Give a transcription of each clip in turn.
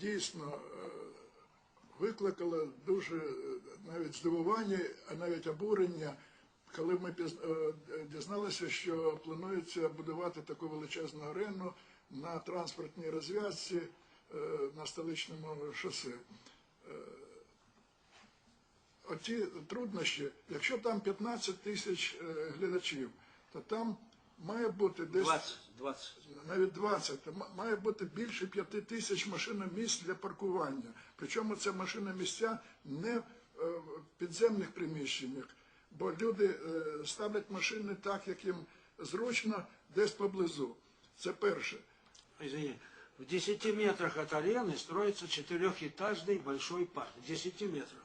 дійсно е, викликало дуже е, навіть здивування, а навіть обурення, коли ми е, дізналися, що планується будувати таку величезну арену на транспортній розв'язці на столичному шосе. Оці труднощі, якщо там 15 тисяч глядачів, то там має бути десь 20, 20. навіть 20, то м- має бути більше 5 тисяч машиномісць для паркування. Причому це машиномісця не е, в підземних приміщеннях, бо люди е, ставлять машини так, як їм зручно, десь поблизу. Це перше. Извини. В 10 метрах от арены строится четырехэтажный большой парк. В 10 метрах.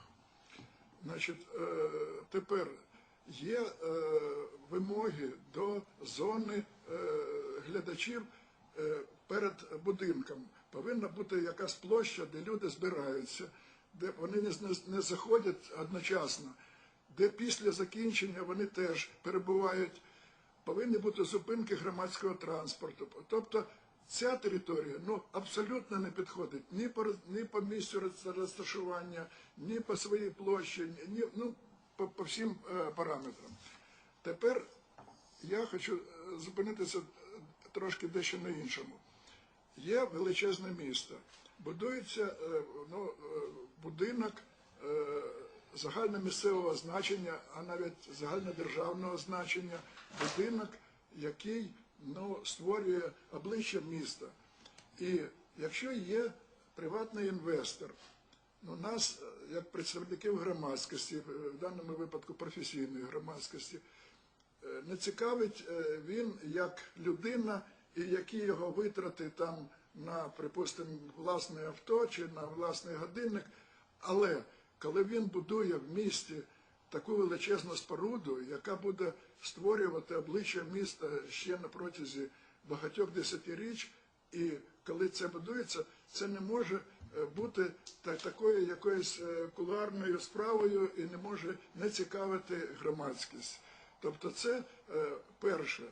Значить, е, тепер є е, вимоги до зони е, глядачів е, перед будинком. Повинна бути якась площа, де люди збираються, де вони не, не, заходять одночасно, де після закінчення вони теж перебувають. Повинні бути зупинки громадського транспорту. Тобто ця територія ну, абсолютно не підходить ні по, ні по місцю розташування, ні по своїй площі, ні, ну, по, по всім е, параметрам. Тепер я хочу е, зупинитися е, трошки дещо на іншому. Є величезне місто. Будується ну, будинок загальномісцевого значення, а навіть загальнодержавного значення, будинок, який ну, створює обличчя міста. І якщо є приватний інвестор, ну, нас, як представників громадськості, е, в даному випадку професійної громадськості, е, не цікавить е, він як людина і які його витрати там на, припустимо, власне авто чи на власний годинник. Але коли він будує в місті таку величезну споруду, яка буде створювати обличчя міста ще на протязі багатьох десятиріч, і коли це будується, це не може бути та- такою якоюсь е, кулуарною справою і не може не цікавити громадськість. Тобто це е, перше.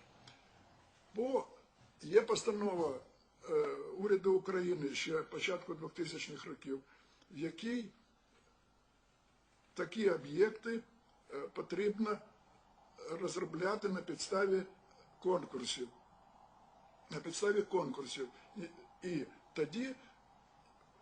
Бо є постанова е, уряду України ще початку 2000-х років, в якій такі об'єкти потрібно розробляти на підставі конкурсів. На підставі конкурсів. І тоді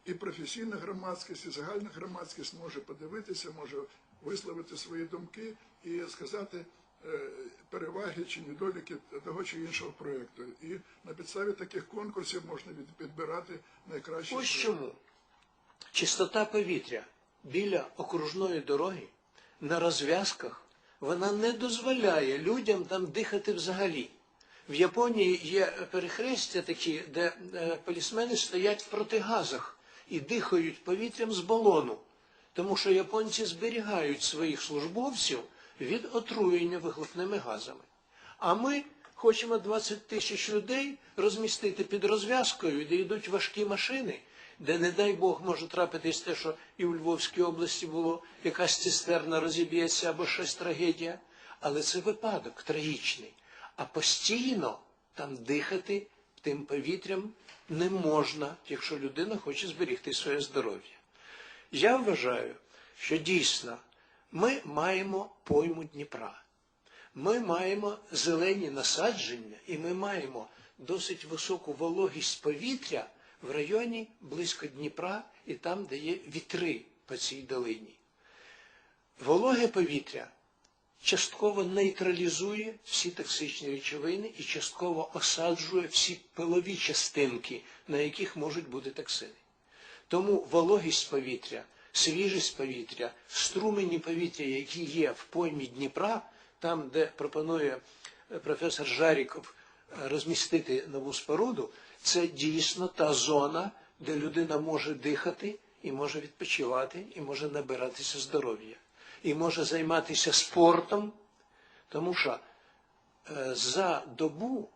і професійна громадськість, і загальна громадськість може подивитися, може висловити свої думки і сказати е, переваги чи недоліки того чи іншого проєкту. І на підставі таких конкурсів можна підбирати найкращі. Ось чому чистота повітря біля окружної дороги на розв'язках вона не дозволяє людям там дихати взагалі. В Японії є перехрестя такі, де е, полісмени стоять в протигазах і дихають повітрям з балону, тому що японці зберігають своїх службовців від отруєння вихлопними газами. А ми хочемо 20 тисяч людей розмістити під розв'язкою, де йдуть важкі машини, де, не дай Бог, може трапитись те, що і в Львовській області було якась цистерна розіб'ється або щось трагедія. Але це випадок трагічний. А постійно там дихати тим повітрям не можна, якщо людина хоче зберігти своє здоров'я. Я вважаю, що дійсно ми маємо пойму Дніпра. Ми маємо зелені насадження і ми маємо досить високу вологість повітря в районі близько Дніпра і там, де є вітри по цій долині. Вологе повітря частково нейтралізує всі токсичні речовини і частково осаджує всі пилові частинки, на яких можуть бути токсини. Тому вологість повітря, свіжість повітря, струмені повітря, які є в поймі Дніпра, там, де пропонує е, професор Жаріков е, розмістити нову споруду, це дійсно та зона, де людина може дихати і може відпочивати, і може набиратися здоров'я, і може займатися спортом, тому що е, за добу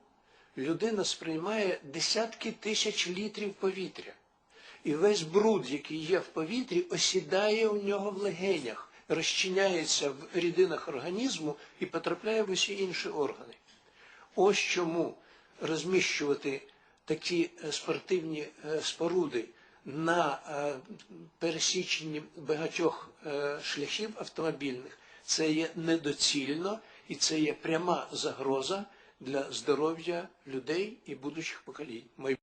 людина сприймає десятки тисяч літрів повітря. І весь бруд, який є в повітрі, осідає у нього в легенях, розчиняється в рідинах організму і потрапляє в усі інші органи. Ось чому розміщувати такі е, спортивні е, споруди на е, пересіченні багатьох е, шляхів автомобільних, це є недоцільно і це є пряма загроза для здоров'я людей і будучих поколінь.